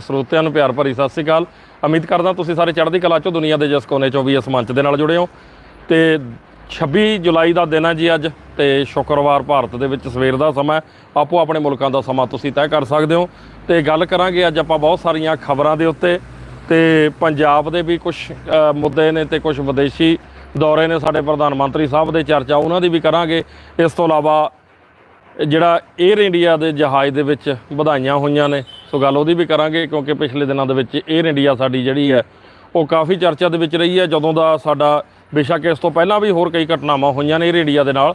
ਸਰੋਤਿਆਂ ਨੂੰ ਪਿਆਰ ਭਰੀ ਸਤਿ ਸ੍ਰੀ ਅਕਾਲ। ਉਮੀਦ ਕਰਦਾ ਤੁਸੀਂ ਸਾਰੇ ਚੜ੍ਹਦੀ ਕਲਾ ਚੋਂ, ਦੁਨੀਆ ਦੇ ਜਿਸ ਕੋਨੇ ਚੋਂ ਵੀ ਇਸ ਮੰਚ ਦੇ ਨਾਲ ਜੁੜੇ ਹੋ। ਤੇ 26 ਜੁਲਾਈ ਦਾ ਦਿਨ ਹੈ ਜੀ ਅੱਜ, ਤੇ ਸ਼ੁੱਕਰਵਾਰ ਭਾਰਤ ਦੇ ਵਿੱਚ ਸਵੇਰ ਦਾ ਸਮਾਂ ਆਪੋ ਆਪਣੇ ਮੁਲਕਾਂ ਦਾ ਸਮਾਂ ਤੁਸੀਂ ਤੈਅ ਕਰ ਸਕਦੇ ਹੋ। ਤੇ ਗੱਲ ਕਰਾਂਗੇ ਅੱਜ ਆਪਾਂ ਬਹੁਤ ਸਾਰੀਆਂ ਖਬਰਾਂ ਦੇ ਉੱਤੇ। ਤੇ ਪੰਜਾਬ ਦੇ ਵੀ ਕੁਝ ਮੁੱਦੇ ਨੇ ਤੇ ਕੁਝ ਵਿਦੇਸ਼ੀ ਦੌਰੇ ਨੇ ਸਾਡੇ ਪ੍ਰਧਾਨ ਮੰਤਰੀ ਸਾਹਿਬ ਦੇ ਚਰਚਾ, ਉਹਨਾਂ ਦੀ ਵੀ ਕਰਾਂਗੇ। ਇਸ ਤੋਂ ਇਲਾਵਾ ਜਿਹੜਾ 에ਅਰ ਇੰਡੀਆ ਦੇ ਜਹਾਜ਼ ਦੇ ਵਿੱਚ ਵਧਾਈਆਂ ਹੋਈਆਂ ਨੇ ਸੋ ਗੱਲ ਉਹਦੀ ਵੀ ਕਰਾਂਗੇ, ਕਿਉਂਕਿ ਪਿਛਲੇ ਦਿਨਾਂ ਦੇ ਵਿੱਚ 에ਅਰ ਇੰਡੀਆ ਸਾਡੀ ਜਿਹੜੀ ਹੈ, ਉਹ ਕਾਫੀ ਚਰਚਾ ਦੇ ਵਿੱਚ ਰਹੀ ਹੈ, ਜਦੋਂ ਦਾ ਸਾਡਾ ਬੇਸ਼ੱਕ ਇਸ ਤੋਂ ਪਹਿਲਾਂ ਵੀ ਹੋਰ ਕਈ ਘਟਨਾਵਾਂ ਹੋਈਆਂ ਨੇ 에ਅਰ ਇੰਡੀਆ ਦੇ ਨਾਲ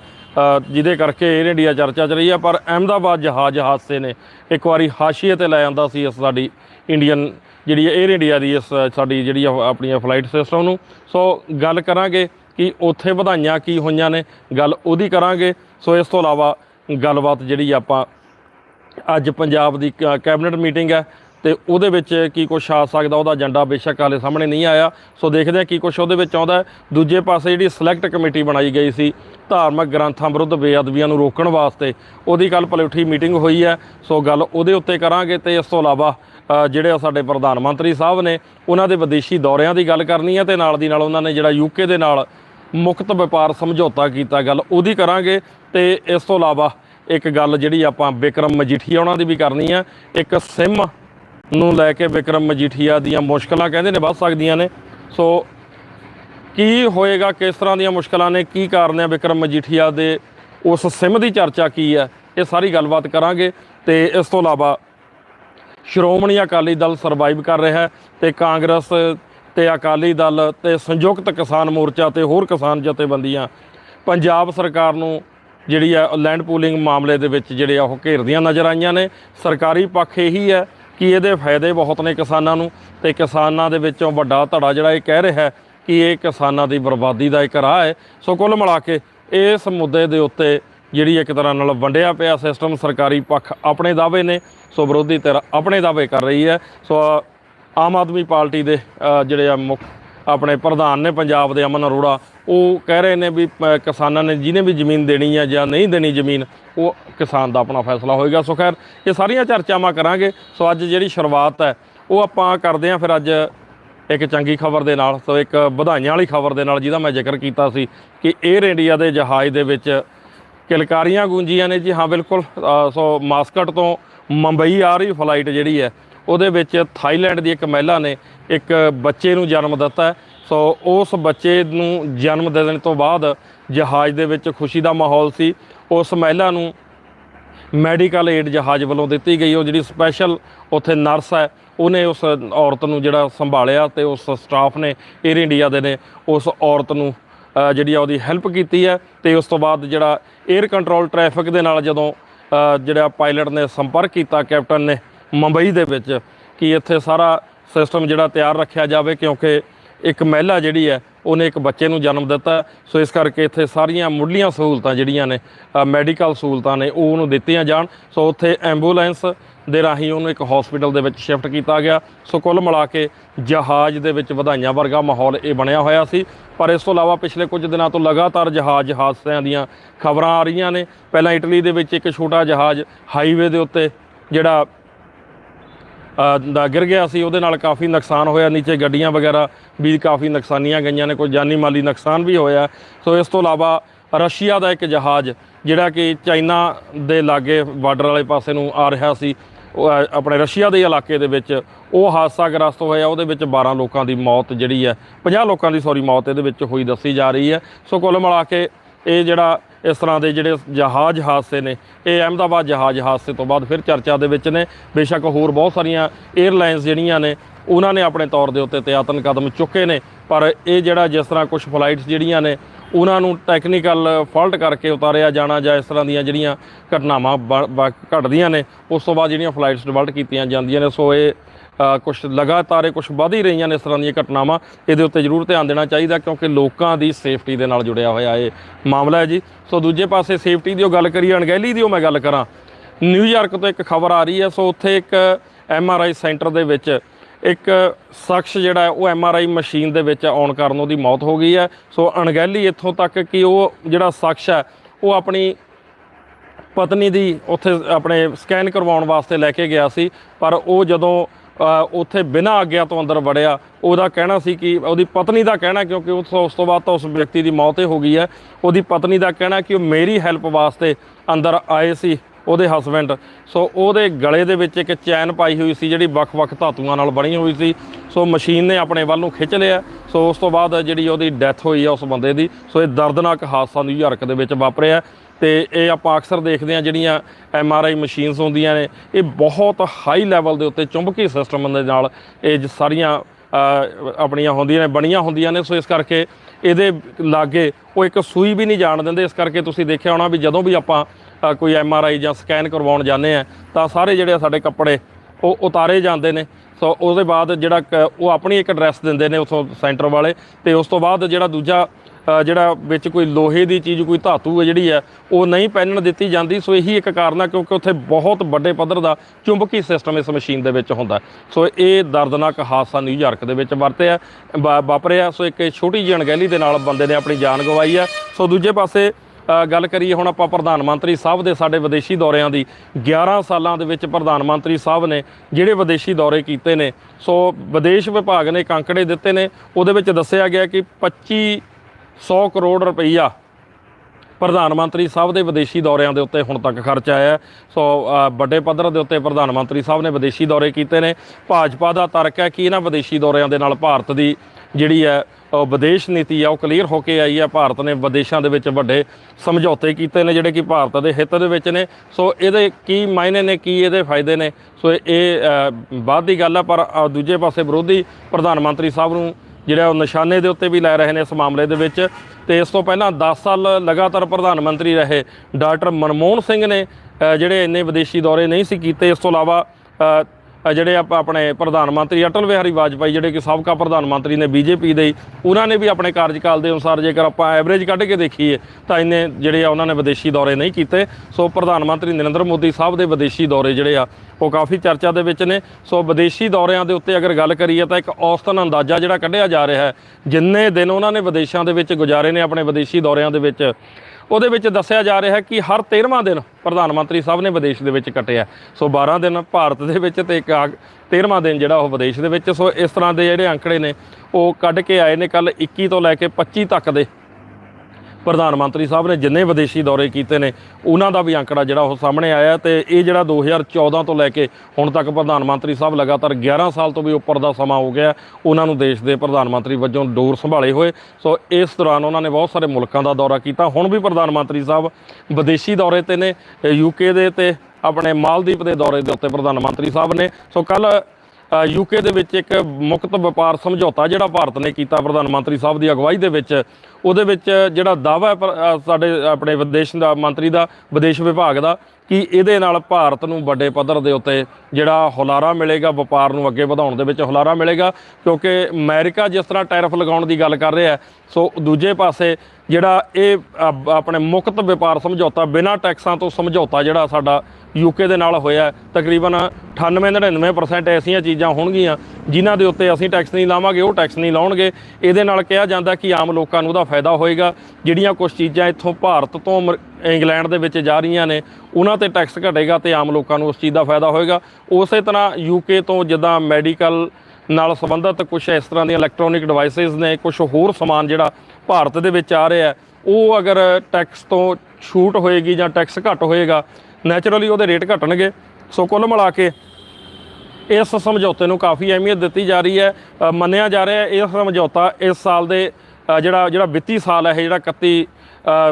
ਜਿਹਦੇ ਕਰਕੇ 에ਅਰ ਇੰਡੀਆ ਚਰਚਾ 'ਚ ਰਹੀ ਹੈ, ਪਰ ਅਹਿਮਦਾਬਾਦ ਜਹਾਜ਼ ਹਾਦਸੇ ਨੇ ਇੱਕ ਵਾਰੀ ਹਾਸ਼ੀਏ ਤੇ ਲੈ ਆਂਦਾ ਸੀ ਇਸ ਸਾਡੀ ਇੰਡੀਅਨ ਜਿਹੜੀ 에ਅਰ ਇੰਡੀਆ ਦੀ ਇਸ ਸਾਡੀ ਜਿਹੜੀ ਆਪਣੀ ਫਲਾਈਟ ਸਿਸਟਮ ਨੂੰ। ਸੋ ਗੱਲ ਕਰਾਂਗੇ ਕਿ ਉੱਥੇ ਵਧਾਈਆਂ ਕੀ ਹੋਈਆਂ ਨੇ, ਗੱਲ ਉਹਦੀ ਕਰਾਂਗੇ। ਸੋ ਇਸ ਤੋਂ ਇਲਾਵਾ ਗੱਲਬਾਤ ਜਿਹੜੀ ਆਪਾਂ ਅੱਜ ਪੰਜਾਬ ਦੀ ਕ- ਕੈਬਨਿਟ ਮੀਟਿੰਗ ਹੈ ਤੇ ਉਹਦੇ ਵਿੱਚ ਕੀ ਕੁਝ ਆ ਸਕਦਾ, ਉਹਦਾ ਏਜੰਡਾ ਬੇਸ਼ੱਕ ਹਾਲੇ ਸਾਹਮਣੇ ਨਹੀਂ ਆਇਆ। ਸੋ ਦੇਖਦੇ ਹਾਂ ਕੀ ਕੁਝ ਉਹਦੇ ਵਿੱਚ ਆਉਂਦਾ ਦੂਜੇ ਪਾਸੇ ਜਿਹੜੀ ਸਿਲੈਕਟ ਕਮੇਟੀ ਬਣਾਈ ਗਈ ਸੀ, ਧਾਰਮਿਕ ਗ੍ਰੰਥਾਂ ਵਿਰੁੱਧ ਬੇਅਦਬੀਆਂ ਨੂੰ ਰੋਕਣ ਵਾਸਤੇ, ਉਹਦੀ ਕੱਲ ਪਲੇਠੀ ਮੀਟਿੰਗ ਹੋਈ ਹੈ। ਸੋ ਗੱਲ ਉਹਦੇ ਉੱਤੇ ਕਰਾਂਗੇ ਤੇ ਇਸ ਤੋਂ ਇਲਾਵਾ ਜਿਹੜੇ ਸਾਡੇ ਪ੍ਰਧਾਨ ਮੰਤਰੀ ਸਾਹਿਬ ਨੇ, ਉਹਨਾਂ ਦੇ ਵਿਦੇਸ਼ੀ ਦੌਰਿਆਂ ਦੀ ਗੱਲ ਕਰਨੀ ਹੈ ਤੇ ਨਾਲ ਦੀ ਨਾਲ ਉਹਨਾਂ ਨੇ ਜਿਹੜਾ ਯੂਕੇ ਦੇ ਨਾਲ ਮੁਕਤ ਵਪਾਰ ਸਮਝੌਤਾ ਕੀਤਾ ਗੱਲ ਉਹਦੀ ਕਰਾਂਗੇ ਤੇ ਇਸ ਤੋਂ ਇਲਾਵਾ ਇੱਕ ਗੱਲ ਜਿਹੜੀ ਆਪਾਂ ਵਿਕਰਮ ਮਜੀਠੀਆ ਉਹਨਾਂ ਦੀ ਵੀ ਕਰਨੀ ਹੈ ਇੱਕ ਸਿਮ ਨੂੰ ਲੈ ਕੇ ਵਿਕਰਮ ਮਜੀਠੀਆ ਦੀਆਂ ਮੁਸ਼ਕਲਾਂ ਕਹਿੰਦੇ ਨੇ, ਵੱਧ ਸਕਦੀਆਂ ਨੇ। ਸੋ ਕੀ ਹੋਏਗਾ, ਕਿਸ ਤਰ੍ਹਾਂ ਦੀਆਂ ਮੁਸ਼ਕਲਾਂ ਨੇ, ਕੀ ਕਾਰਨ ਹੈ ਵਿਕਰਮ ਮਜੀਠੀਆ ਦੇ, ਉਸ ਸਿਮ ਦੀ ਚਰਚਾ ਕੀ ਹੈ ਇਹ ਸਾਰੀ ਗੱਲਬਾਤ ਕਰਾਂਗੇ। ਤੇ ਇਸ ਤੋਂ ਇਲਾਵਾ ਸ਼੍ਰੋਮਣੀ ਅਕਾਲੀ ਦਲ ਸਰਵਾਈਵ ਕਰ ਰਿਹਾ ਹੈ ਤੇ ਕਾਂਗਰਸ ਤੇ ਅਕਾਲੀ ਦਲ ਤੇ ਸੰਯੁਕਤ ਕਿਸਾਨ ਮੋਰਚਾ ਤੇ ਹੋਰ ਕਿਸਾਨ ਜਥੇਬੰਦੀਆਂ, ਪੰਜਾਬ ਸਰਕਾਰ ਨੂੰ ਜਿਹੜੀ ਆ ਲੈਂਡ ਪੂਲਿੰਗ ਮਾਮਲੇ ਦੇ ਵਿੱਚ ਜਿਹੜੇ ਆ ਉਹ ਘੇਰਦੀਆਂ ਨਜ਼ਰ ਆਈਆਂ ਨੇ। ਸਰਕਾਰੀ ਪੱਖ ਇਹੀ ਹੈ ਕਿ ਇਹਦੇ ਫਾਇਦੇ ਬਹੁਤ ਨੇ ਕਿਸਾਨਾਂ ਨੂੰ ਤੇ ਕਿਸਾਨਾਂ ਦੇ ਵਿੱਚੋਂ ਵੱਡਾ ਧੜਾ ਜਿਹੜਾ ਇਹ ਕਹਿ ਰਿਹਾ ਕਿ ਇਹ ਕਿਸਾਨਾਂ ਦੀ ਬਰਬਾਦੀ ਦਾ ਇੱਕ ਰਾਹ ਹੈ। ਸੋ ਕੁੱਲ ਮਿਲਾ ਕੇ ਇਸ ਮੁੱਦੇ ਦੇ ਉੱਤੇ ਜਿਹੜੀ ਇੱਕ ਤਰ੍ਹਾਂ ਨਾਲ ਵੰਡਿਆ ਪਿਆ ਸਿਸਟਮ ਸਰਕਾਰੀ ਪੱਖ ਆਪਣੇ ਦਾਅਵੇ ਨੇ, ਸੋ ਵਿਰੋਧੀ ਧਿਰ ਆਪਣੇ ਦਾਅਵੇ ਕਰ ਰਹੀ ਹੈ। ਸੋ ਆਮ ਆਦਮੀ ਪਾਰਟੀ ਦੇ ਜਿਹੜੇ ਆ ਮੁੱਖ ਆਪਣੇ ਪ੍ਰਧਾਨ ਨੇ ਪੰਜਾਬ ਦੇ ਅਮਨ ਅਰੋੜਾ, ਉਹ ਕਹਿ ਰਹੇ ਨੇ ਵੀ ਕਿਸਾਨਾਂ ਨੇ ਜਿਹਨੇ ਵੀ ਜ਼ਮੀਨ ਦੇਣੀ ਹੈ ਜਾਂ ਨਹੀਂ ਦੇਣੀ ਜ਼ਮੀਨ, ਉਹ ਕਿਸਾਨ ਦਾ ਆਪਣਾ ਫੈਸਲਾ ਹੋਏਗਾ। ਸੋ ਖੈਰ, ਇਹ ਸਾਰੀਆਂ ਚਰਚਾਵਾਂ ਕਰਾਂਗੇ। ਸੋ ਅੱਜ ਜਿਹੜੀ ਸ਼ੁਰੂਆਤ ਹੈ, ਉਹ ਆਪਾਂ ਕਰਦੇ ਹਾਂ। ਫਿਰ ਅੱਜ ਇੱਕ ਚੰਗੀ ਖਬਰ ਦੇ ਨਾਲ, ਸੋ ਇੱਕ ਵਧਾਈਆਂ ਵਾਲੀ ਖਬਰ ਦੇ ਨਾਲ ਜਿਹਦਾ ਮੈਂ ਜ਼ਿਕਰ ਕੀਤਾ ਸੀ ਕਿ 에ਅਰ ਇੰਡੀਆ ਦੇ ਜਹਾਜ਼ ਦੇ ਵਿੱਚ ਕਿਲਕਾਰੀਆਂ ਗੂੰਜੀਆਂ ਨੇ। ਜੀ ਹਾਂ, ਬਿਲਕੁਲ ਸੋ ਮਾਸਕਟ ਤੋਂ ਮੁੰਬਈ ਆ ਰਹੀ ਫਲਾਈਟ ਜਿਹੜੀ ਹੈ ਉਹਦੇ ਵਿੱਚ ਥਾਈਲੈਂਡ ਦੀ ਇੱਕ ਮਹਿਲਾ ਨੇ ਇੱਕ ਬੱਚੇ ਨੂੰ ਜਨਮ ਦਿੱਤਾ ਸੋ ਉਸ ਬੱਚੇ ਨੂੰ ਜਨਮ ਦੇਣ ਤੋਂ ਬਾਅਦ ਜਹਾਜ਼ ਦੇ ਵਿੱਚ ਖੁਸ਼ੀ ਦਾ ਮਾਹੌਲ ਸੀ। ਉਸ ਮਹਿਲਾ ਨੂੰ ਮੈਡੀਕਲ ਏਡ ਜਹਾਜ਼ ਵੱਲੋਂ ਦਿੱਤੀ ਗਈ। ਉਹ ਜਿਹੜੀ ਸਪੈਸ਼ਲ ਉੱਥੇ ਨਰਸ ਹੈ, ਉਹਨੇ ਉਸ ਔਰਤ ਨੂੰ ਜਿਹੜਾ ਸੰਭਾਲਿਆ ਤੇ ਉਸ ਸਟਾਫ ਨੇ 에ਅਰ ਇੰਡੀਆ ਦੇ ਨੇ ਉਸ ਔਰਤ ਨੂੰ ਜਿਹੜੀ ਆ ਉਹਦੀ ਹੈਲਪ ਕੀਤੀ ਹੈ ਤੇ ਉਸ ਤੋਂ ਬਾਅਦ ਜਿਹੜਾ 에ਅਰ ਕੰਟਰੋਲ ਟ੍ਰੈਫਿਕ ਦੇ ਨਾਲ ਜਦੋਂ ਜਿਹੜਾ ਪਾਇਲਟ ਨੇ ਸੰਪਰਕ ਕੀਤਾ ਕੈਪਟਨ ਨੇ ਮੁੰਬਈ ਦੇ ਵਿੱਚ ਕਿ ਇੱਥੇ ਸਾਰਾ ਸਿਸਟਮ ਜਿਹੜਾ ਤਿਆਰ ਰੱਖਿਆ ਜਾਵੇ, ਕਿਉਂਕਿ ਇੱਕ ਮਹਿਲਾ ਜਿਹੜੀ ਹੈ, ਉਹਨੇ ਇੱਕ ਬੱਚੇ ਨੂੰ ਜਨਮ ਦਿੱਤਾ ਸੋ ਇਸ ਕਰਕੇ ਇੱਥੇ ਸਾਰੀਆਂ ਮੁੱਢਲੀਆਂ ਸਹੂਲਤਾਂ ਜਿਹੜੀਆਂ ਨੇ ਮੈਡੀਕਲ ਸਹੂਲਤਾਂ ਨੇ, ਉਹ ਉਹਨੂੰ ਦਿੱਤੀਆਂ ਜਾਣ। ਸੋ ਉੱਥੇ ਐਂਬੂਲੈਂਸ ਦੇ ਰਾਹੀਂ ਉਹਨੂੰ ਇੱਕ ਹਸਪੀਟਲ ਦੇ ਵਿੱਚ ਸ਼ਿਫਟ ਕੀਤਾ ਗਿਆ। ਸੋ ਕੁੱਲ ਮਿਲਾ ਕੇ ਜਹਾਜ਼ ਦੇ ਵਿੱਚ ਵਧਾਈਆਂ ਵਰਗਾ ਮਾਹੌਲ ਇਹ ਬਣਿਆ ਹੋਇਆ ਸੀ। ਪਰ ਇਸ ਤੋਂ ਇਲਾਵਾ ਪਿਛਲੇ ਕੁਝ ਦਿਨਾਂ ਤੋਂ ਲਗਾਤਾਰ ਜਹਾਜ਼ ਹਾਦਸਿਆਂ ਦੀਆਂ ਖਬਰਾਂ ਆ ਰਹੀਆਂ ਨੇ। ਪਹਿਲਾਂ ਇਟਲੀ ਦੇ ਵਿੱਚ ਇੱਕ ਛੋਟਾ ਜਹਾਜ਼ ਹਾਈਵੇ ਦੇ ਉੱਤੇ ਜਿਹੜਾ ਦਾ ਗਿਰ ਗਿਆ ਸੀ, ਉਹਦੇ ਨਾਲ ਕਾਫੀ ਨੁਕਸਾਨ ਹੋਇਆ, ਨੀਚੇ ਗੱਡੀਆਂ ਵਗੈਰਾ ਵੀ ਕਾਫੀ ਨੁਕਸਾਨੀਆਂ ਗਈਆਂ ਨੇ, ਕੋਈ ਜਾਨੀ ਮਾਲੀ ਨੁਕਸਾਨ ਵੀ ਹੋਇਆ। ਸੋ ਇਸ ਤੋਂ ਇਲਾਵਾ ਰਸ਼ੀਆ ਦਾ ਇੱਕ ਜਹਾਜ਼, ਜਿਹੜਾ ਕਿ ਚਾਈਨਾ ਦੇ ਲਾਗੇ ਬਾਰਡਰ ਵਾਲੇ ਪਾਸੇ ਨੂੰ ਆ ਰਿਹਾ ਸੀ ਆਪਣੇ ਰਸ਼ੀਆ ਦੇ ਇਲਾਕੇ ਦੇ ਵਿੱਚ, ਉਹ ਹਾਦਸਾ ਗ੍ਰਸਤ ਹੋਇਆ, ਉਹਦੇ ਵਿੱਚ 12 ਲੋਕਾਂ ਦੀ ਮੌਤ ਜਿਹੜੀ ਹੈ 50 ਲੋਕਾਂ ਦੀ ਸੌਰੀ ਮੌਤ ਇਹਦੇ ਵਿੱਚ ਹੋਈ ਦੱਸੀ ਜਾ ਰਹੀ ਹੈ। ਸੋ ਕੁੱਲ ਮਿਲਾ ਕੇ ਇਹ ਜਿਹੜਾ ਇਸ ਤਰ੍ਹਾਂ ਦੇ ਜਿਹੜੇ ਜਹਾਜ਼ ਹਾਦਸੇ ਨੇ, ਇਹ ਅਹਿਮਦਾਬਾਦ ਜਹਾਜ਼ ਹਾਦਸੇ ਤੋਂ ਬਾਅਦ ਫਿਰ ਚਰਚਾ ਦੇ ਵਿੱਚ ਨੇ। ਬੇਸ਼ੱਕ ਹੋਰ ਬਹੁਤ ਸਾਰੀਆਂ 에ਅਰਲਾਈਨਸ ਜਿਹੜੀਆਂ ਨੇ, ਉਹਨਾਂ ਨੇ ਆਪਣੇ ਤੌਰ ਦੇ ਉੱਤੇ ਤਿਆਤਨ ਕਦਮ ਚੁੱਕੇ ਨੇ। ਪਰ ਇਹ ਜਿਹੜਾ ਜਿਸ ਤਰ੍ਹਾਂ ਕੁਝ ਫਲਾਈਟਸ ਜਿਹੜੀਆਂ ਨੇ, ਉਹਨਾਂ ਨੂੰ ਟੈਕਨੀਕਲ ਫਾਲਟ ਕਰਕੇ ਉਤਾਰਿਆ ਜਾਣਾ ਜਾਂ ਇਸ ਤਰ੍ਹਾਂ ਦੀਆਂ ਜਿਹੜੀਆਂ ਘਟਨਾਵਾਂ ਬ- ਘਟਦੀਆਂ ਨੇ, ਉਸ ਤੋਂ ਬਾਅਦ ਜਿਹੜੀਆਂ ਫਲਾਈਟਸ ਡਿਵਲਟ ਕੀਤੀਆਂ ਜਾਂਦੀਆਂ ਨੇ। ਸੋ ਇਹ ਕੁਝ ਲਗਾਤਾਰ ਇਹ ਕੁਝ ਵਧ ਹੀ ਰਹੀਆਂ ਨੇ ਇਸ ਤਰ੍ਹਾਂ ਦੀਆਂ ਘਟਨਾਵਾਂ। ਇਹਦੇ ਉੱਤੇ ਜ਼ਰੂਰ ਧਿਆਨ ਦੇਣਾ ਚਾਹੀਦਾ ਕਿਉਂਕਿ ਲੋਕਾਂ ਦੀ ਸੇਫਟੀ ਦੇ ਨਾਲ ਜੁੜਿਆ ਹੋਇਆ ਇਹ ਮਾਮਲਾ ਹੈ ਜੀ। ਸੋ ਦੂਜੇ ਪਾਸੇ ਸੇਫਟੀ ਦੀ ਉਹ ਗੱਲ ਕਰੀਏ, ਅਣਗਹਿਲੀ ਦੀ ਉਹ ਮੈਂ ਗੱਲ ਕਰਾਂ। ਨਿਊਯਾਰਕ ਤੋਂ ਇੱਕ ਖਬਰ ਆ ਰਹੀ ਹੈ। ਸੋ ਉੱਥੇ ਇੱਕ ਐੱਮ ਆਰ ਆਈ ਸੈਂਟਰ ਦੇ ਵਿੱਚ ਇੱਕ ਸ਼ਖਸ ਜਿਹੜਾ ਉਹ ਹੈ ਆਰ ਆਈ ਮਸ਼ੀਨ ਦੇ ਵਿੱਚ ਆਉਣ ਕਾਰਨ ਉਹਦੀ ਮੌਤ ਹੋ ਗਈ ਹੈ। ਸੋ ਅਣਗਹਿਲੀ ਇੱਥੋਂ ਤੱਕ ਕਿ ਉਹ ਜਿਹੜਾ ਸ਼ਖਸ ਹੈ, ਉਹ ਆਪਣੀ ਪਤਨੀ ਦੀ ਉੱਥੇ ਆਪਣੇ ਸਕੈਨ ਕਰਵਾਉਣ ਵਾਸਤੇ ਲੈ ਕੇ ਗਿਆ ਸੀ। ਪਰ ਉਹ ਜਦੋਂ ਉੱਥੇ ਬਿਨਾਂ ਆਗਿਆ ਤੋਂ ਅੰਦਰ ਵੜਿਆ। ਉਹਦਾ ਕਹਿਣਾ ਸੀ ਕਿ ਉਹਦੀ ਪਤਨੀ ਦਾ ਕਹਿਣਾ, ਕਿਉਂਕਿ ਉਸ ਤੋਂ ਬਾਅਦ ਤਾਂ ਉਸ ਵਿਅਕਤੀ ਦੀ ਮੌਤ ਹੀ ਹੋ ਗਈ ਹੈ। ਉਹਦੀ ਪਤਨੀ ਦਾ ਕਹਿਣਾ ਕਿ ਉਹ ਮੇਰੀ ਹੈਲਪ ਵਾਸਤੇ ਅੰਦਰ ਆਏ ਸੀ ਉਹਦੇ ਹਸਬੈਂਡ ਸੋ ਉਹਦੇ ਗਲੇ ਦੇ ਵਿੱਚ ਇੱਕ ਚੈਨ ਪਾਈ ਹੋਈ ਸੀ, ਜਿਹੜੀ ਵੱਖ-ਵੱਖ ਧਾਤੂਆਂ ਨਾਲ ਬਣੀ ਹੋਈ ਸੀ। ਸੋ ਮਸ਼ੀਨ ਨੇ ਆਪਣੇ ਵੱਲ ਨੂੰ ਖਿੱਚ ਲਿਆ। ਸੋ ਉਸ ਤੋਂ ਬਾਅਦ ਜਿਹੜੀ ਉਹਦੀ ਡੈਥ ਹੋਈ ਆ ਉਸ ਬੰਦੇ ਦੀ। ਸੋ ਇਹ ਦਰਦਨਾਕ ਹਾਦਸਾ ਨਿਊਯਾਰਕ ਦੇ ਵਿੱਚ ਵਾਪਰਿਆ। ਤੇ ਇਹ ਆਪਾਂ ਅਕਸਰ ਦੇਖਦੇ ਹਾਂ ਜਿਹੜੀਆਂ ਐਮ ਆਰ ਆਈ ਮਸ਼ੀਨਸ ਹੁੰਦੀਆਂ ਨੇ, ਇਹ ਬਹੁਤ ਹਾਈ ਲੈਵਲ ਦੇ ਉੱਤੇ ਚੁੰਬਕੀ ਸਿਸਟਮ ਦੇ ਨਾਲ ਇਹ ਜ- ਸਾਰੀਆਂ ਆਪਣੀਆਂ ਹੁੰਦੀਆਂ ਨੇ, ਬਣੀਆਂ ਹੁੰਦੀਆਂ ਨੇ। ਸੋ ਇਸ ਕਰਕੇ ਇਹਦੇ ਲਾਗੇ ਉਹ ਇੱਕ ਸੂਈ ਵੀ ਨਹੀਂ ਜਾਣ ਦਿੰਦੇ। ਇਸ ਕਰਕੇ ਤੁਸੀਂ ਦੇਖਿਆ ਹੋਣਾ ਵੀ ਜਦੋਂ ਵੀ ਆਪਾਂ ਕੋਈ ਐਮ ਆਰ ਆਈ ਜਾਂ ਸਕੈਨ ਕਰਵਾਉਣ ਜਾਂਦੇ ਆ ਤਾਂ ਸਾਰੇ ਜਿਹੜੇ ਸਾਡੇ ਕੱਪੜੇ ਉਹ ਉਤਾਰੇ ਜਾਂਦੇ ਨੇ। ਸੋ ਉਹਦੇ ਬਾਅਦ ਜਿਹੜਾ ਕ- ਉਹ ਆਪਣੀ ਇੱਕ ਐਡਰੈਸ ਦਿੰਦੇ ਨੇ ਉਥੋਂ ਸੈਂਟਰ ਵਾਲੇ ਤੇ ਉਸ ਤੋਂ ਬਾਅਦ ਜਿਹੜਾ ਦੂਜਾ ਜਿਹੜਾ ਵਿੱਚ ਕੋਈ ਲੋਹੇ ਦੀ ਚੀਜ਼, ਕੋਈ ਧਾਤੂ ਹੈ ਜਿਹੜੀ ਹੈ, ਉਹ ਨਹੀਂ ਪਹਿਨਣ ਦਿੱਤੀ ਜਾਂਦੀ। ਸੋ ਇਹੀ ਇੱਕ ਕਾਰਨ ਹੈ ਕਿਉਂਕਿ ਉੱਥੇ ਬਹੁਤ ਵੱਡੇ ਪੱਧਰ ਦਾ ਚੁੰਬਕੀ ਸਿਸਟਮ ਇਸ ਮਸ਼ੀਨ ਦੇ ਵਿੱਚ ਹੁੰਦਾ। ਸੋ ਇਹ ਦਰਦਨਾਕ ਹਾਦਸਾ ਨਿਊਯਾਰਕ ਦੇ ਵਿੱਚ ਵਰਤਿਆ, ਵਾ- ਵਾਪਰਿਆ। ਸੋ ਇੱਕ ਛੋਟੀ ਜਿਹੀ ਅਣਗਹਿਲੀ ਦੇ ਨਾਲ ਬੰਦੇ ਨੇ ਆਪਣੀ ਜਾਨ ਗਵਾਈ ਹੈ ਸੋ ਦੂਜੇ ਪਾਸੇ ਗੱਲ ਕਰੀਏ ਹੁਣ ਆਪਾਂ ਪ੍ਰਧਾਨ ਮੰਤਰੀ ਸਾਹਿਬ ਦੇ ਸਾਡੇ ਵਿਦੇਸ਼ੀ ਦੌਰਿਆਂ ਦੀ। 11 ਸਾਲਾਂ ਦੇ ਵਿੱਚ ਪ੍ਰਧਾਨ ਮੰਤਰੀ ਸਾਹਿਬ ਨੇ ਜਿਹੜੇ ਵਿਦੇਸ਼ੀ ਦੌਰੇ ਕੀਤੇ ਨੇ, ਸੋ ਵਿਦੇਸ਼ ਵਿਭਾਗ ਨੇ ਇੱਕ ਅੰਕੜੇ ਦਿੱਤੇ ਨੇ। ਉਹਦੇ ਵਿੱਚ ਦੱਸਿਆ ਗਿਆ ਕਿ 2500 ਕਰੋੜ ਰੁਪਈਆ ਪ੍ਰਧਾਨ ਮੰਤਰੀ ਸਾਹਿਬ ਦੇ ਵਿਦੇਸ਼ੀ ਦੌਰਿਆਂ ਦੇ ਉੱਤੇ ਹੁਣ ਤੱਕ ਖਰਚ ਆਇਆ ਸੋ ਵੱਡੇ ਪੱਧਰ ਦੇ ਉੱਤੇ ਪ੍ਰਧਾਨ ਮੰਤਰੀ ਸਾਹਿਬ ਨੇ ਵਿਦੇਸ਼ੀ ਦੌਰੇ ਕੀਤੇ ਨੇ। ਭਾਜਪਾ ਦਾ ਤਰਕ ਹੈ ਕਿ ਇਹਨਾਂ ਵਿਦੇਸ਼ੀ ਦੌਰਿਆਂ ਦੇ ਨਾਲ ਭਾਰਤ ਦੀ ਜਿਹੜੀ ਹੈ ਵਿਦੇਸ਼ ਨੀਤੀ ਆ, ਉਹ ਕਲੀਅਰ ਹੋ ਕੇ ਆਈ ਹੈ। ਭਾਰਤ ਨੇ ਵਿਦੇਸ਼ਾਂ ਦੇ ਵਿੱਚ ਵੱਡੇ ਸਮਝੌਤੇ ਕੀਤੇ ਨੇ ਜਿਹੜੇ ਕਿ ਭਾਰਤ ਦੇ ਹਿੱਤ ਦੇ ਵਿੱਚ ਨੇ। ਸੋ ਇਹਦੇ ਕੀ ਮਾਇਨੇ ਨੇ, ਕੀ ਇਹਦੇ ਫਾਇਦੇ ਨੇ? ਸੋ ਇਹ ਬਾਅਦ ਦੀ ਗੱਲ ਆ, ਪਰ ਦੂਜੇ ਪਾਸੇ ਵਿਰੋਧੀ ਪ੍ਰਧਾਨ ਮੰਤਰੀ ਸਾਹਿਬ ਨੂੰ ਜਿਹੜਾ ਉਹ ਨਿਸ਼ਾਨੇ ਦੇ ਉੱਤੇ ਵੀ ਲੈ ਰਹੇ ਨੇ ਇਸ ਮਾਮਲੇ ਦੇ ਵਿੱਚ। ਤੇ ਇਸ ਤੋਂ ਪਹਿਲਾਂ 10 ਸਾਲ ਲਗਾਤਾਰ ਪ੍ਰਧਾਨ ਮੰਤਰੀ ਰਹੇ ਡਾਕਟਰ ਮਨਮੋਹਨ ਸਿੰਘ ਨੇ ਜਿਹੜੇ ਇੰਨੇ ਵਿਦੇਸ਼ੀ ਦੌਰੇ ਨਹੀਂ ਸੀ ਕੀਤੇ, ਇਸ ਤੋਂ ਇਲਾਵਾ ਜਿਹੜੇ ਆਪਾਂ, ਆਪਣੇ ਪ੍ਰਧਾਨ ਮੰਤਰੀ ਅਟਲ ਬਿਹਾਰੀ ਵਾਜਪਾਈ, ਜਿਹੜੇ ਕਿ ਸਾਬਕਾ ਪ੍ਰਧਾਨ ਮੰਤਰੀ ਨੇ ਬੀਜੇਪੀ ਦੇ ਉਹਨਾਂ ਨੇ ਵੀ ਆਪਣੇ ਕਾਰਜਕਾਲ ਦੇ ਅਨੁਸਾਰ ਜੇਕਰ ਆਪਾਂ ਐਵਰੇਜ ਕੱਢ ਕੇ ਦੇਖੀਏ, ਤਾਂ ਇੰਨੇ ਜਿਹੜੇ ਆ ਉਹਨਾਂ ਨੇ ਵਿਦੇਸ਼ੀ ਦੌਰੇ ਨਹੀਂ ਕੀਤੇ। ਸੋ ਪ੍ਰਧਾਨ ਮੰਤਰੀ ਨਰਿੰਦਰ ਮੋਦੀ ਸਾਹਿਬ ਦੇ ਵਿਦੇਸ਼ੀ ਦੌਰੇ ਜਿਹੜੇ ਆ, ਉਹ ਕਾਫੀ ਚਰਚਾ ਦੇ ਵਿੱਚ ਨੇ। ਸੋ ਵਿਦੇਸ਼ੀ ਦੌਰਿਆਂ ਦੇ ਉੱਤੇ ਅਗਰ ਗੱਲ ਕਰੀਏ, ਤਾਂ ਇੱਕ ਔਸਤਨ ਅੰਦਾਜ਼ਾ ਜਿਹੜਾ ਕੱਢਿਆ ਜਾ ਰਿਹਾ ਹੈ, ਜਿੰਨੇ ਦਿਨ ਉਹਨਾਂ ਨੇ ਵਿਦੇਸ਼ਾਂ ਦੇ ਵਿੱਚ ਗੁਜ਼ਾਰੇ ਨੇ, ਆਪਣੇ ਵਿਦੇਸ਼ੀ ਦੌਰਿਆਂ ਦੇ ਵਿੱਚ ਉਹਦੇ ਵਿੱਚ ਦੱਸਿਆ ਜਾ ਰਿਹਾ ਹੈ ਕਿ ਹਰ 13ਵਾਂ ਦਿਨ ਪ੍ਰਧਾਨ ਮੰਤਰੀ ਸਾਹਿਬ ਨੇ ਵਿਦੇਸ਼ ਦੇ ਵਿੱਚ ਕੱਟਿਆ। ਸੋ 12 ਦਿਨ ਭਾਰਤ ਦੇ ਵਿੱਚ ਤੇ ਇੱਕ 13ਵਾਂ ਦਿਨ ਜਿਹੜਾ ਉਹ ਵਿਦੇਸ਼ ਦੇ ਵਿੱਚ। ਸੋ ਇਸ ਤਰ੍ਹਾਂ ਦੇ ਜਿਹੜੇ ਅੰਕੜੇ ਨੇ, ਉਹ ਕੱਢ ਕੇ ਆਏ ਨੇ ਕੱਲ 21 ਤੋਂ ਲੈ ਕੇ 25 ਤੱਕ ਦੇ ਪ੍ਰਧਾਨ ਮੰਤਰੀ ਸਾਹਿਬ ਨੇ ਜਿੰਨੇ ਵਿਦੇਸ਼ੀ ਦੌਰੇ ਕੀਤੇ ਨੇ, ਉਹਨਾਂ ਦਾ ਵੀ ਅੰਕੜਾ ਜਿਹੜਾ ਉਹ ਸਾਹਮਣੇ ਆਇਆ ਤੇ ਇਹ ਜਿਹੜਾ 2014 ਤੋਂ ਲੈ ਕੇ ਹੁਣ ਤੱਕ ਪ੍ਰਧਾਨ ਮੰਤਰੀ ਸਾਹਿਬ ਲਗਾਤਾਰ 11 ਸਾਲ ਤੋਂ ਵੀ ਉੱਪਰ ਦਾ ਸਮਾਂ ਹੋ ਗਿਆ, ਉਹਨਾਂ ਨੂੰ ਦੇਸ਼ ਦੇ ਪ੍ਰਧਾਨ ਮੰਤਰੀ ਵਜੋਂ ਡੋਰ ਸੰਭਾਲੇ ਹੋਏ। ਸੋ ਇਸ ਦੌਰਾਨ ਉਹਨਾਂ ਨੇ ਬਹੁਤ ਸਾਰੇ ਮੁਲਕਾਂ ਦਾ ਦੌਰਾ ਕੀਤਾ। ਹੁਣ ਵੀ ਪ੍ਰਧਾਨ ਮੰਤਰੀ ਸਾਹਿਬ ਵਿਦੇਸ਼ੀ ਦੌਰੇ ਤੇ ਨੇ ਯੂਕੇ ਦੇ ਤੇ ਆਪਣੇ ਮਾਲਦੀਪ ਦੇ ਦੌਰੇ ਦੇ ਉੱਤੇ ਪ੍ਰਧਾਨ ਮੰਤਰੀ ਸਾਹਿਬ ਨੇ। ਸੋ ਕੱਲ ਯੂਕੇ ਦੇ ਵਿੱਚ ਇੱਕ ਮੁਕਤ ਵਪਾਰ ਸਮਝੌਤਾ ਜਿਹੜਾ ਭਾਰਤ ਨੇ ਕੀਤਾ ਪ੍ਰਧਾਨ ਮੰਤਰੀ ਸਾਹਿਬ ਦੀ ਅਗਵਾਈ ਦੇ ਵਿੱਚ, ਉਹਦੇ ਵਿੱਚ ਜਿਹੜਾ ਦਾਅਵਾ ਸਾਡੇ ਆਪਣੇ ਵਿਦੇਸ਼ ਦਾ ਮੰਤਰੀ ਦਾ, ਵਿਦੇਸ਼ ਵਿਭਾਗ ਦਾ ਕਿ ਇਹਦੇ ਨਾਲ ਭਾਰਤ ਨੂੰ ਵੱਡੇ ਪੱਧਰ ਦੇ ਉੱਤੇ ਜਿਹੜਾ ਹੁਲਾਰਾ ਮਿਲੇਗਾ, ਵਪਾਰ ਨੂੰ ਅੱਗੇ ਵਧਾਉਣ ਦੇ ਵਿੱਚ ਹੁਲਾਰਾ ਮਿਲੇਗਾ, ਕਿਉਂਕਿ ਅਮਰੀਕਾ ਜਿਸ ਤਰ੍ਹਾਂ ਟੈਰਿਫ ਲਗਾਉਣ ਦੀ ਗੱਲ ਕਰ ਰਿਹਾ ਸੋ ਦੂਜੇ ਪਾਸੇ ਜਿਹੜਾ ਇਹ ਆਪਣੇ ਮੁਕਤ ਵਪਾਰ ਸਮਝੌਤਾ ਬਿਨਾਂ ਟੈਕਸਾਂ ਤੋਂ ਸਮਝੌਤਾ ਜਿਹੜਾ ਸਾਡਾ ਯੂਕੇ ਦੇ ਨਾਲ ਹੋਇਆ ਤਕਰੀਬਨ 98-99% ਐਸੀਆਂ ਚੀਜ਼ਾਂ ਹੋਣਗੀਆਂ, ਜਿਨ੍ਹਾਂ ਦੇ ਉੱਤੇ ਅਸੀਂ ਟੈਕਸ ਨਹੀਂ ਲਾਵਾਂਗੇ, ਉਹ ਟੈਕਸ ਨਹੀਂ ਲਾਉਣਗੇ। ਇਹਦੇ ਨਾਲ ਕਿਹਾ ਜਾਂਦਾ ਕਿ ਆਮ ਲੋਕਾਂ ਨੂੰ ਉਹਦਾ ਫਾਇਦਾ ਹੋਏਗਾ, ਜਿਹੜੀਆਂ ਕੁਝ ਚੀਜ਼ਾਂ ਇੱਥੋਂ ਭਾਰਤ ਤੋਂ ਅਮਰ- ਇੰਗਲੈਂਡ ਦੇ ਵਿੱਚ ਜਾ ਰਹੀਆਂ ਨੇ ਉਹਨਾਂ ਤੇ ਟੈਕਸ ਘਟੇਗਾ ਤੇ ਆਮ ਲੋਕਾਂ ਨੂੰ ਉਸ ਚੀਜ਼ ਦਾ ਫਾਇਦਾ ਹੋਏਗਾ। ਉਸੇ ਤਰ੍ਹਾਂ ਯੂਕੇ ਤੋਂ ਜਿੱਦਾਂ ਮੈਡੀਕਲ ਨਾਲ ਸੰਬੰਧਿਤ ਕੁਝ ਇਸ ਤਰ੍ਹਾਂ ਦੀਆਂ ਇਲੈਕਟ੍ਰੋਨਿਕ ਡਿਵਾਈਸਸ ਨੇ ਕੁਝ ਹੋਰ ਸਮਾਨ ਜਿਹੜਾ ਭਾਰਤ ਦੇ ਵਿੱਚ ਆ ਰਿਹਾ ਉਹ ਅਗਰ ਟੈਕਸ ਤੋਂ ਛੂਟ ਹੋਏਗੀ ਜਾਂ ਟੈਕਸ ਘੱਟ ਹੋਏਗਾ ਨੈਚੁਰਲੀ ਉਹਦੇ ਰੇਟ ਘਟਣਗੇ। ਸੋ ਕੁੱਲ ਮਿਲਾ ਕੇ ਇਸ ਸਮਝੌਤੇ ਨੂੰ ਕਾਫੀ ਅਹਿਮੀਅਤ ਦਿੱਤੀ ਜਾ ਰਹੀ ਹੈ ਮੰਨਿਆ ਜਾ ਰਿਹਾ ਹੈ। ਇਹ ਸਮਝੌਤਾ ਇਸ ਸਾਲ ਦੇ ਜਿਹੜਾ ਜਿਹੜਾ ਵਿੱਤੀ ਸਾਲ ਹੈ, ਇਹ ਜਿਹੜਾ 31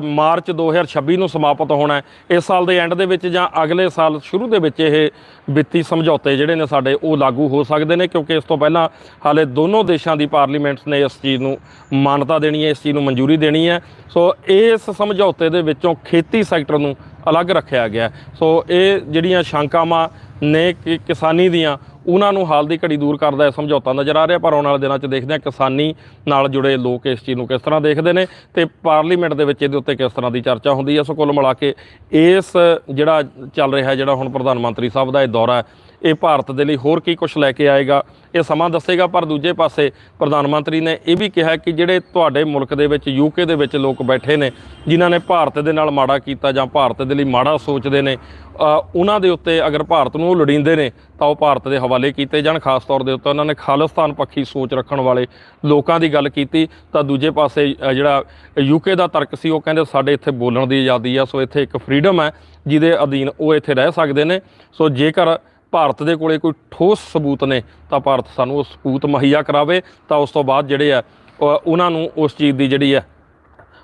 ਮਾਰਚ 2026 ਨੂੰ ਸਮਾਪਤ ਹੋਣਾ ਹੈ। ਇਸ ਸਾਲ ਦੇ ਐਂਡ ਦੇ ਵਿੱਚ ਜਾਂ ਅਗਲੇ ਸਾਲ ਸ਼ੁਰੂ ਦੇ ਵਿੱਚ ਇਹ ਵਿੱਤੀ ਸਮਝੌਤੇ ਜਿਹੜੇ ਨੇ ਸਾਡੇ ਉਹ ਲਾਗੂ ਹੋ ਸਕਦੇ ਨੇ, ਕਿਉਂਕਿ ਇਸ ਤੋਂ ਪਹਿਲਾਂ ਹਾਲੇ ਦੋਨੋਂ ਦੇਸ਼ਾਂ ਦੀ ਪਾਰਲੀਮੈਂਟਸ ਨੇ ਇਸ ਚੀਜ਼ ਨੂੰ ਮਾਨਤਾ ਦੇਣੀ ਹੈ, ਇਸ ਚੀਜ਼ ਨੂੰ ਮਨਜ਼ੂਰੀ ਦੇਣੀ ਹੈ। ਸੋ ਇਸ ਸਮਝੌਤੇ ਦੇ ਵਿੱਚੋਂ ਖੇਤੀ ਸੈਕਟਰ ਨੂੰ ਅਲੱਗ ਰੱਖਿਆ ਗਿਆ ਸੋ ਇਹ ਜਿਹੜੀਆਂ ਸ਼ੰਕਾਵਾਂ ਨੇ ਕਿ ਕਿਸਾਨੀ ਦੀਆਂ ਉਹਨਾਂ ਨੂੰ ਹਾਲ ਦੀ ਘੜੀ ਦੂਰ ਕਰਦਾ ਇਹ ਸਮਝੌਤਾ ਨਜ਼ਰ ਆ ਰਿਹਾ, ਪਰ ਆਉਣ ਵਾਲੇ ਦਿਨਾਂ 'ਚ ਦੇਖਦੇ ਹਾਂ ਕਿਸਾਨੀ ਨਾਲ ਜੁੜੇ ਲੋਕ ਇਸ ਚੀਜ਼ ਨੂੰ ਕਿਸ ਤਰ੍ਹਾਂ ਦੇਖਦੇ ਨੇ ਤੇ ਪਾਰਲੀਮੈਂਟ ਦੇ ਵਿੱਚ ਇਹਦੇ ਉੱਤੇ ਕਿਸ ਤਰ੍ਹਾਂ ਦੀ ਚਰਚਾ ਹੁੰਦੀ ਹੈ। ਸੋ ਕੁੱਲ ਮਿਲਾ ਕੇ ਇਸ ਜਿਹੜਾ ਚੱਲ ਰਿਹਾ ਜਿਹੜਾ ਹੁਣ ਪ੍ਰਧਾਨ ਮੰਤਰੀ ਸਾਹਿਬ ਦਾ ਇਹ ਦੌਰਾ ਹੈ ਇਹ ਭਾਰਤ ਦੇ ਲਈ ਹੋਰ ਕੀ ਕੁਝ ਲੈ ਕੇ ਆਏਗਾ? ਇਹ ਸਮਾਂ ਦੱਸੇਗਾ ਪਰ ਦੂਜੇ ਪਾਸੇ ਪ੍ਰਧਾਨ ਮੰਤਰੀ ਨੇ ਇਹ ਵੀ ਕਿਹਾ ਕਿ ਜਿਹੜੇ ਤੁਹਾਡੇ ਮੁਲਕ ਦੇ ਵਿੱਚ ਯੂਕੇ ਦੇ ਵਿੱਚ ਲੋਕ ਬੈਠੇ ਨੇ ਜਿਨ੍ਹਾਂ ਨੇ ਭਾਰਤ ਦੇ ਨਾਲ ਮਾੜਾ ਕੀਤਾ ਜਾਂ ਭਾਰਤ ਦੇ ਲਈ ਮਾੜਾ ਸੋਚਦੇ ਨੇ ਉਹਨਾਂ ਦੇ ਉੱਤੇ ਅਗਰ ਭਾਰਤ ਨੂੰ ਉਹ ਲੋੜੀਂਦੇ ਨੇ ਤਾਂ ਉਹ ਭਾਰਤ ਦੇ ਹਵਾਲੇ ਕੀਤੇ ਜਾਣ। ਖਾਸ ਤੌਰ ਦੇ ਉੱਤੇ ਉਹਨਾਂ ਨੇ ਖਾਲਿਸਤਾਨ ਪੱਖੀ ਸੋਚ ਰੱਖਣ ਵਾਲੇ ਲੋਕਾਂ ਦੀ ਗੱਲ ਕੀਤੀ। ਤਾਂ ਦੂਜੇ ਪਾਸੇ ਅ, ਜਿਹੜਾ ਯੂਕੇ ਦਾ ਤਰਕ ਸੀ ਉਹ ਕਹਿੰਦੇ ਸਾਡੇ ਇੱਥੇ ਬੋਲਣ ਦੀ ਆਜ਼ਾਦੀ ਆ ਸੋ ਇੱਥੇ ਇੱਕ ਫਰੀडम ਹੈ ਜਿਹਦੇ ਅਧੀਨ ਉਹ ਇੱਥੇ ਰਹਿ ਸਕਦੇ ਨੇ। ਸੋ ਜੇਕਰ ਭਾਰਤ ਦੇ ਕੋਲੇ ਕੋਈ ਠੋਸ ਸਬੂਤ ਨੇ, ਤਾਂ ਭਾਰਤ ਸਾਨੂੰ ਉਹ ਸਬੂਤ ਮੁਹੱਈਆ ਕਰਾਵੇ, ਤਾਂ ਉਸ ਤੋਂ ਬਾਅਦ ਜਿਹੜੇ ਆ ਉਹਨਾਂ ਨੂੰ ਉਸ ਚੀਜ਼ ਦੀ ਜਿਹੜੀ ਹੈ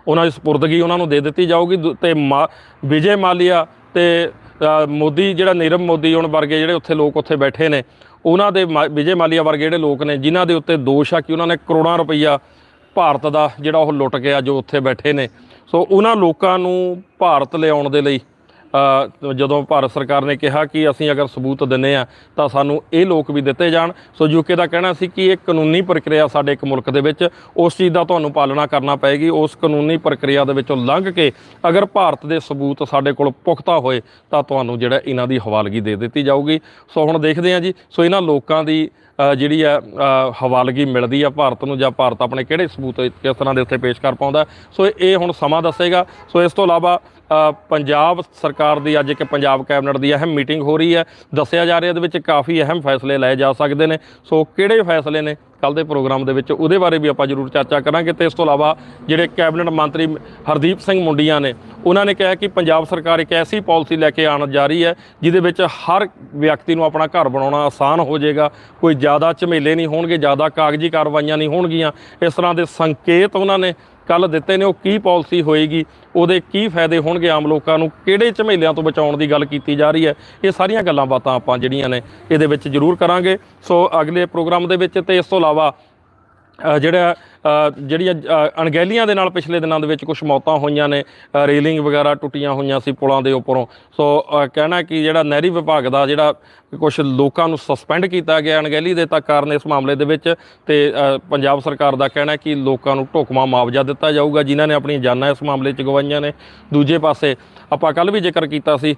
ਉਹਨਾਂ ਦੀ ਸਪੁਰਦਗੀ ਉਹਨਾਂ ਨੂੰ ਦੇ ਦਿੱਤੀ ਜਾਊਗੀ, ਦੂ- ਤੇ ਮਾ- ਵਿਜੇ ਮਾਲੀਆ ਤੇ ਮੋਦੀ, ਜਿਹੜਾ ਨੀਰਵ ਮੋਦੀ ਹੁਣ ਵਰਗੇ ਜਿਹੜੇ ਉੱਥੇ ਲੋਕ ਉੱਥੇ ਬੈਠੇ ਨੇ, ਉਹਨਾਂ ਦੇ ਮਾ- ਵਿਜੇ ਮਾਲੀਆ ਵਰਗੇ ਜਿਹੜੇ ਲੋਕ ਨੇ, ਜਿਨ੍ਹਾਂ ਦੇ ਉੱਤੇ ਦੋਸ਼ ਆ ਕਿ ਉਹਨਾਂ ਨੇ ਕਰੋੜਾਂ ਰੁਪਈਆ ਭਾਰਤ ਦਾ ਜਿਹੜਾ ਉਹ ਲੁੱਟ ਗਿਆ ਜੋ ਉੱਥੇ ਬੈਠੇ ਨੇ। ਸੋ ਉਹਨਾਂ ਲੋਕਾਂ ਨੂੰ ਭਾਰਤ ਲਿਆਉਣ ਦੇ ਲਈ ਜਦੋਂ ਭਾਰਤ ਸਰਕਾਰ ਨੇ ਕਿਹਾ ਕਿ ਅਸੀਂ ਅਗਰ ਸਬੂਤ ਦਿੰਨੇ ਆ ਤਾਂ ਸਾਨੂੰ ਇਹ ਲੋਕ ਵੀ ਦਿੱਤੇ ਜਾਣ। ਸੋ ਯੂਕੇ ਦਾ ਕਹਿਣਾ ਸੀ ਕਿ ਇਹ ਕਾਨੂੰਨੀ ਪ੍ਰਕਿਰਿਆ ਸਾਡੇ ਇੱਕ ਮੁਲਕ ਦੇ ਵਿੱਚ, ਉਸ ਚੀਜ਼ ਦਾ ਤੁਹਾਨੂੰ ਪਾਲਣਾ ਕਰਨਾ ਪਏਗੀ। ਉਸ ਕਾਨੂੰਨੀ ਪ੍ਰਕਿਰਿਆ ਦੇ ਵਿੱਚੋਂ ਲੰਘ ਕੇ ਅਗਰ ਭਾਰਤ ਦੇ ਸਬੂਤ ਸਾਡੇ ਕੋਲ ਪੁਖਤਾ ਹੋਏ, ਤਾਂ ਤੁਹਾਨੂੰ ਜਿਹੜਾ ਇਹਨਾਂ ਦੀ ਹਵਾਲਗੀ ਦੇ ਦਿੱਤੀ ਜਾਊਗੀ। ਸੋ ਹੁਣ ਦੇਖਦੇ ਹਾਂ ਜੀ। ਸੋ ਇਹਨਾਂ ਲੋਕਾਂ ਦੀ ਜਿਹੜੀ ਹੈ ਹਵਾਲਗੀ ਮਿਲਦੀ ਆ ਭਾਰਤ ਨੂੰ, ਜਾਂ ਭਾਰਤ ਆਪਣੇ ਕਿਹੜੇ ਸਬੂਤ ਕਿਸ ਤਰ੍ਹਾਂ ਦੇ ਉੱਤੇ ਪੇਸ਼ ਕਰ ਪਾਉਂਦਾ। ਸੋ ਇਹ ਹੁਣ ਸਮਾਂ ਦੱਸੇਗਾ। ਸੋ ਇਸ ਤੋਂ ਇਲਾਵਾ ਪੰਜਾਬ ਸਰਕਾਰ ਦੀ ਅੱਜ ਇੱਕ ਪੰਜਾਬ ਕੈਬਨਿਟ ਦੀ ਅਹਿਮ ਮੀਟਿੰਗ ਹੋ ਰਹੀ ਹੈ। ਦੱਸਿਆ ਜਾ ਰਿਹਾ ਇਹਦੇ ਵਿੱਚ ਕਾਫੀ ਅਹਿਮ ਫੈਸਲੇ ਲਏ ਜਾ ਸਕਦੇ ਨੇ। ਸੋ ਕਿਹੜੇ ਫੈਸਲੇ ਨੇ ਕੱਲ ਦੇ ਪ੍ਰੋਗਰਾਮ ਦੇ ਵਿੱਚ ਉਹਦੇ ਬਾਰੇ ਵੀ ਆਪਾਂ ਜ਼ਰੂਰ ਚਰਚਾ ਕਰਾਂਗੇ ਤੇ ਇਸ ਤੋਂ ਇਲਾਵਾ ਜਿਹੜੇ ਕੈਬਨਿਟ ਮੰਤਰੀ ਹਰਦੀਪ ਸਿੰਘ ਮੁੰਡੀਆਂ ਨੇ, ਉਹਨਾਂ ਨੇ ਕਿਹਾ ਕਿ ਪੰਜਾਬ ਸਰਕਾਰ ਇੱਕ ਐਸੀ ਪਾਲਿਸੀ ਲੈ ਕੇ ਆਉਣ ਜਾ ਰਹੀ ਹੈ, ਜਿਹਦੇ ਵਿੱਚ ਹਰ ਵਿਅਕਤੀ ਨੂੰ ਆਪਣਾ ਘਰ ਬਣਾਉਣਾ ਆਸਾਨ ਹੋ ਜਾਏਗਾ। ਕੋਈ ਜ਼ਿਆਦਾ ਝਮੇਲੇ ਨਹੀਂ ਹੋਣਗੇ, ਜ਼ਿਆਦਾ ਕਾਗਜ਼ੀ ਕਾਰਵਾਈਆਂ ਨਹੀਂ ਹੋਣਗੀਆਂ। ਇਸ ਤਰ੍ਹਾਂ ਦੇ ਸੰਕੇਤ ਉਹਨਾਂ ਨੇ ਕੱਲ ਦਿੱਤੇ ਨੇ, ਉਹ ਕੀ ਪਾਲਿਸੀ ਹੋਏਗੀ, ਉਹਦੇ ਕੀ ਫਾਇਦੇ ਹੋਣਗੇ ਆਮ ਲੋਕਾਂ ਨੂੰ, ਕਿਹੜੇ ਝਮੇਲਿਆਂ ਤੋਂ ਬਚਾਉਣ ਦੀ ਗੱਲ ਕੀਤੀ ਜਾ ਰਹੀ ਹੈ, ਇਹ ਸਾਰੀਆਂ ਗੱਲਾਂ ਬਾਤਾਂ ਆਪਾਂ ਜਿਹੜੀਆਂ ਨੇ, ਇਹਦੇ ਵਿੱਚ ਜ਼ਰੂਰ ਕਰਾਂਗੇ। ਸੋ ਅਗਲੇ ਪ੍ਰੋਗਰਾਮ ਦੇ ਵਿੱਚ ਤੇ ਇਸ ਤੋਂ ਇਲਾਵਾ ਜਿਹੜਾ ਜਿਹੜੀਆਂ ਅਣਗਹਿਲੀਆਂ ਦੇ ਨਾਲ ਪਿਛਲੇ ਦਿਨਾਂ ਦੇ ਵਿੱਚ ਕੁਝ ਮੌਤਾਂ ਹੋਈਆਂ ਨੇ ਰੇਲਿੰਗ ਵਗੈਰਾ ਟੁੱਟੀਆਂ ਹੋਈਆਂ ਸੀ ਪੁਲਾਂ ਦੇ ਉੱਪਰੋਂ। ਸੋ ਕਹਿਣਾ ਕਿ ਜਿਹੜਾ ਨਹਿਰੀ ਵਿਭਾਗ ਦਾ ਜਿਹੜਾ ਕੁਝ ਲੋਕਾਂ ਨੂੰ ਸਸਪੈਂਡ ਕੀਤਾ ਗਿਆ ਅਣਗਹਿਲੀ ਦੇ ਤਾਂ ਕਾਰਨ ਇਸ ਮਾਮਲੇ ਦੇ ਵਿੱਚ ਤੇ ਪੰਜਾਬ ਸਰਕਾਰ ਦਾ ਕਹਿਣਾ ਕਿ ਲੋਕਾਂ ਨੂੰ ਢੁਕਵਾਂ ਮੁਆਵਜ਼ਾ ਦਿੱਤਾ ਜਾਊਗਾ, ਜਿਨ੍ਹਾਂ ਨੇ ਆਪਣੀਆਂ ਜਾਨਾਂ ਇਸ ਮਾਮਲੇ 'ਚ ਗਵਾਈਆਂ ਨੇ। ਦੂਜੇ ਪਾਸੇ ਆਪਾਂ ਕੱਲ ਵੀ ਜ਼ਿਕਰ ਕੀਤਾ ਸੀ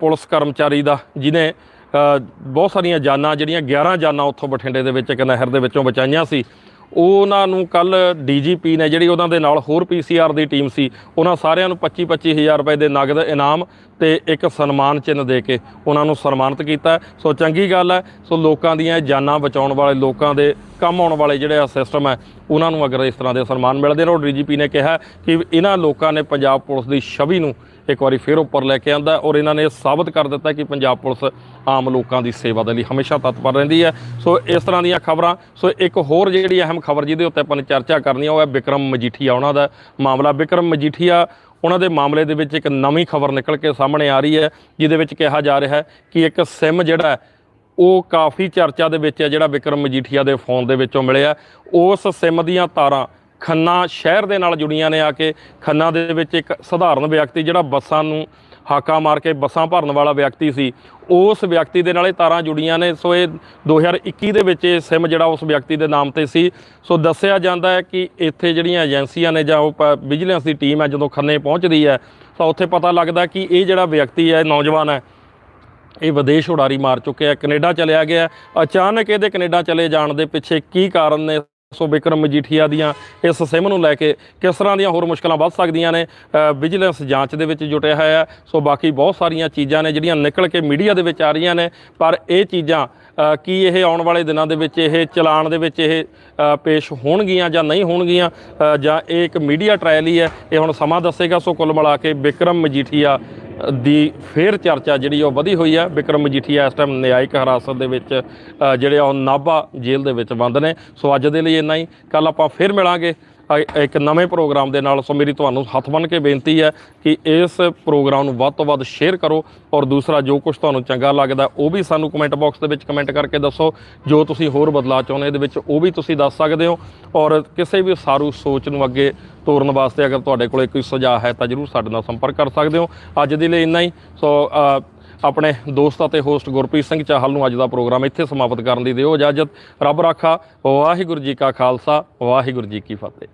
ਪੁਲਿਸ ਕਰਮਚਾਰੀ ਦਾ, ਜਿਨੇ ਬਹੁਤ ਸਾਰੀਆਂ ਜਾਨਾਂ, ਜਿਹੜੀਆਂ 11 ਜਾਨਾਂ ਉੱਥੋਂ ਬਠਿੰਡੇ ਦੇ ਵਿੱਚ ਇੱਕ ਨਹਿਰ ਦੇ ਵਿੱਚੋਂ ਬਚਾਈਆਂ ਸੀ ਉਹਨਾਂ ਨੂੰ ਕੱਲ ਡੀਜੀਪੀ ਨੇ ਜਿਹੜੀ ਉਹਨਾਂ ਦੇ ਨਾਲ ਹੋਰ ਪੀਸੀਆਰ ਦੀ ਟੀਮ ਸੀ, ਉਹਨਾਂ ਸਾਰਿਆਂ ਨੂੰ 25 25000 ਰੁਪਏ ਦੇ ਨਗਦ, ਇਨਾਮ ਤੇ ਇੱਕ ਸਨਮਾਨ ਚਿੰਨ੍ਹ ਦੇ ਕੇ ਉਹਨਾਂ ਨੂੰ ਸਨਮਾਨਿਤ ਕੀਤਾ ਸੋ ਚੰਗੀ ਗੱਲ ਹੈ, ਸੋ ਲੋਕਾਂ ਦੀਆਂ ਜਾਨਾਂ ਬਚਾਉਣ ਵਾਲੇ, ਲੋਕਾਂ ਦੇ ਕੰਮ ਆਉਣ ਵਾਲੇ ਜਿਹੜੇ ਆ ਸਿਸਟਮ ਹੈ, ਉਹਨਾਂ ਨੂੰ ਅਗਰ ਇਸ ਤਰ੍ਹਾਂ ਦੇ ਸਨਮਾਨ ਮਿਲਦੇ ਨੇ। ਉਹ ਡੀਜੀਪੀ ਨੇ ਕਿਹਾ ਕਿ ਇਹਨਾਂ ਲੋਕਾਂ ਨੇ ਪੰਜਾਬ ਪੁਲਿਸ ਦੀ ਛਵੀ ਨੂੰ ਇੱਕ ਵਾਰੀ ਫਿਰ ਉੱਪਰ ਲੈ ਕੇ ਆਂਦਾ ਔਰ ਇਹਨਾਂ ਨੇ ਇਹ ਸਾਬਤ ਕਰ ਦਿੱਤਾ ਕਿ ਪੰਜਾਬ ਪੁਲਿਸ ਆਮ ਲੋਕਾਂ ਦੀ ਸੇਵਾ ਦੇ ਲਈ ਹਮੇਸ਼ਾ ਤਤਪਰ ਰਹਿੰਦੀ ਹੈ। ਸੋ ਇਸ ਤਰ੍ਹਾਂ ਦੀਆਂ ਖਬਰਾਂ, ਸੋ ਇੱਕ ਹੋਰ ਜਿਹੜੀ ਅਹਿਮ ਖਬਰ ਜਿਹਦੇ ਉੱਤੇ ਆਪਾਂ ਨੇ ਚਰਚਾ ਕਰਨੀ ਆ, ਉਹ ਹੈ ਵਿਕਰਮ ਮਜੀਠੀਆ, ਉਹਨਾਂ ਦਾ ਮਾਮਲਾ। ਵਿਕਰਮ ਮਜੀਠੀਆ, ਉਹਨਾਂ ਦੇ ਮਾਮਲੇ ਦੇ ਵਿੱਚ ਇੱਕ ਨਵੀਂ ਖਬਰ ਨਿਕਲ ਕੇ ਸਾਹਮਣੇ ਆ ਰਹੀ ਹੈ, ਜਿਹਦੇ ਵਿੱਚ ਕਿਹਾ ਜਾ ਰਿਹਾ ਹੈ ਕਿ ਇੱਕ ਸਿਮ ਜਿਹੜਾ ਉਹ ਕਾਫੀ ਚਰਚਾ ਦੇ ਵਿੱਚ ਹੈ, ਜਿਹੜਾ ਵਿਕਰਮ ਮਜੀਠੀਆ ਦੇ ਫੋਨ ਦੇ ਵਿੱਚੋਂ ਮਿਲਿਆ ਉਸ ਸਿਮ ਦੀਆਂ ਤਾਰਾਂ ਖੰਨਾ ਸ਼ਹਿਰ ਦੇ ਨਾਲ ਜੁੜੀਆਂ ਨੇ ਆ ਕੇ। ਖੰਨਾ ਦੇ ਵਿੱਚ ਇੱਕ ਸਧਾਰਨ ਵਿਅਕਤੀ ਜਿਹੜਾ ਬੱਸਾਂ ਨੂੰ ਹਾਕਾ ਮਾਰ ਕੇ ਬੱਸਾਂ ਭਰਨ ਵਾਲਾ ਵਿਅਕਤੀ ਸੀ, ਉਸ ਵਿਅਕਤੀ ਦੇ ਨਾਲ ਇਹ ਤਾਰਾਂ ਜੁੜੀਆਂ ਨੇ। ਸੋ ਇਹ 2021 ਦੇ ਵਿੱਚ ਇਹ ਸਿਮ ਜਿਹੜਾ ਉਸ ਵਿਅਕਤੀ ਦੇ ਨਾਮ ਤੇ ਸੀ। ਸੋ ਦੱਸਿਆ ਜਾਂਦਾ ਹੈ ਕਿ ਇੱਥੇ ਜਿਹੜੀਆਂ ਏਜੰਸੀਆਂ ਨੇ ਜਾਂ ਉਹ ਵਿਜੀਲੈਂਸ ਦੀ ਟੀਮ ਹੈ ਜਦੋਂ ਖੰਨੇ ਪਹੁੰਚਦੀ ਹੈ, ਤਾਂ ਉੱਥੇ ਪਤਾ ਲੱਗਦਾ ਕਿ ਇਹ ਜਿਹੜਾ ਵਿਅਕਤੀ ਹੈ ਨੌਜਵਾਨ ਹੈ। ਇਹ ਵਿਦੇਸ਼ ਉਡਾਰੀ ਮਾਰ ਚੁੱਕਿਆ ਕੈਨੇਡਾ ਚਲਿਆ ਗਿਆ ਅਚਾਨਕ ਇਹਦੇ ਕੈਨੇਡਾ ਚਲੇ ਜਾਣ ਦੇ ਪਿੱਛੇ ਕੀ ਕਾਰਨ ਨੇ? ਸੋ ਬਿਕਰਮ ਮਜੀਠੀਆ ਦੀਆਂ ਇਸ ਸਿਮ ਨੂੰ ਲੈ ਕੇ ਕਿਸ ਤਰ੍ਹਾਂ ਦੀਆਂ ਹੋਰ ਮੁਸ਼ਕਲਾਂ ਵੱਧ ਸਕਦੀਆਂ ਨੇ ਵਿਜੀਲੈਂਸ ਜਾਂਚ ਦੇ ਵਿੱਚ ਜੁਟਿਆ ਹੋਇਆ ਹੈ। ਸੋ ਬਾਕੀ ਬਹੁਤ ਸਾਰੀਆਂ ਚੀਜ਼ਾਂ ਨੇ ਜਿਹੜੀਆਂ ਨਿਕਲ ਕੇ ਮੀਡੀਆ ਦੇ ਵਿੱਚ ਆ ਰਹੀਆਂ ਨੇ, ਪਰ ਇਹ ਚੀਜ਼ਾਂ ਕੀ ਇਹ ਆਉਣ ਵਾਲੇ ਦਿਨਾਂ ਦੇ ਵਿੱਚ, ਇਹ ਚਲਾਨ ਦੇ ਵਿੱਚ ਇਹ ਪੇਸ਼ ਹੋਣਗੀਆਂ ਜਾਂ ਨਹੀਂ ਹੋਣਗੀਆਂ ਜਾਂ ਇਹ ਇੱਕ ਮੀਡੀਆ ਟ੍ਰਾਇਲ ਹੀ ਹੈ, ਇਹ ਹੁਣ ਸਮਾਂ ਦੱਸੇਗਾ। ਸੋ ਕੁੱਲ ਮਿਲਾ ਕੇ ਬਿਕਰਮ ਮਜੀਠੀਆ ਦੀ ਫੇਰ ਚਰਚਾ ਜਿਹੜੀ ਉਹ ਵਧੀ ਹੋਈ ਹੈ ਵਿਕਰਮ ਮਜੀਠੀਆ ਇਸ ਟਾਈਮ ਨਿਆਇਕ ਹਿਰਾਸਤ ਦੇ ਵਿੱਚ ਜਿਹੜੇ ਆ ਉਹ ਨਾਭਾ ਜੇਲ੍ਹ ਦੇ ਵਿੱਚ ਬੰਦ ਨੇ। ਸੋ ਅੱਜ ਦੇ ਲਈ ਇੰਨਾ ਹੀ। ਕੱਲ ਆਪਾਂ ਫੇਰ ਮਿਲਾਂਗੇ। ਇੱਕ ਨਵੇਂ ਪ੍ਰੋਗਰਾਮ ਦੇ ਨਾਲ, ਸੋ ਮੇਰੀ ਤੁਹਾਨੂੰ ਹੱਥ ਬੰਨ੍ਹ ਕੇ ਬੇਨਤੀ ਹੈ ਕਿ ਇਸ ਪ੍ਰੋਗਰਾਮ ਨੂੰ ਵੱਧ ਤੋਂ ਵੱਧ ਸ਼ੇਅਰ ਕਰੋ ਔਰ ਦੂਸਰਾ ਜੋ ਕੁਝ ਤੁਹਾਨੂੰ ਚੰਗਾ ਲੱਗਦਾ, ਉਹ ਵੀ ਸਾਨੂੰ ਕਮੈਂਟ ਬਾਕਸ ਦੇ ਵਿੱਚ ਕਮੈਂਟ ਕਰਕੇ ਦੱਸੋ। ਜੋ ਤੁਸੀਂ ਹੋਰ ਬਦਲਾਅ ਚਾਹੁੰਦੇ ਇਹਦੇ ਵਿੱਚ ਉਹ ਵੀ ਤੁਸੀਂ ਦੱਸ ਸਕਦੇ ਹੋ। ਔਰ ਕਿਸੇ ਵੀ ਸਾਰੂ ਸੋਚ ਨੂੰ ਅੱਗੇ ਤੋਰਨ ਵਾਸਤੇ ਅਗਰ ਤੁਹਾਡੇ ਕੋਲੇ ਕੋਈ ਸੁਝਾਅ ਹੈ, ਤਾਂ ਜਰੂਰ ਸਾਡੇ ਨਾਲ ਸੰਪਰਕ ਕਰ ਸਕਦੇ ਹੋ। ਅੱਜ ਦੇ ਲਈ ਇੰਨਾ ਹੀ। ਸੋ ਆਪਣੇ ਦੋਸਤ ਅਤੇ ਹੋਸਟ ਗੁਰਪ੍ਰੀਤ ਸਿੰਘ ਚਾਹਲ ਨੂੰ ਅੱਜ ਦਾ ਪ੍ਰੋਗਰਾਮ ਇੱਥੇ ਸਮਾਪਤ ਕਰਨ ਦੀ ਦਿਓ ਇਜਾਜ਼ਤ। ਰੱਬ ਰਾਖਾ, ਵਾਹਿਗੁਰੂ ਜੀ ਕਾ ਖਾਲਸਾ, ਵਾਹਿਗੁਰੂ ਜੀ ਕੀ ਫਤਿਹ।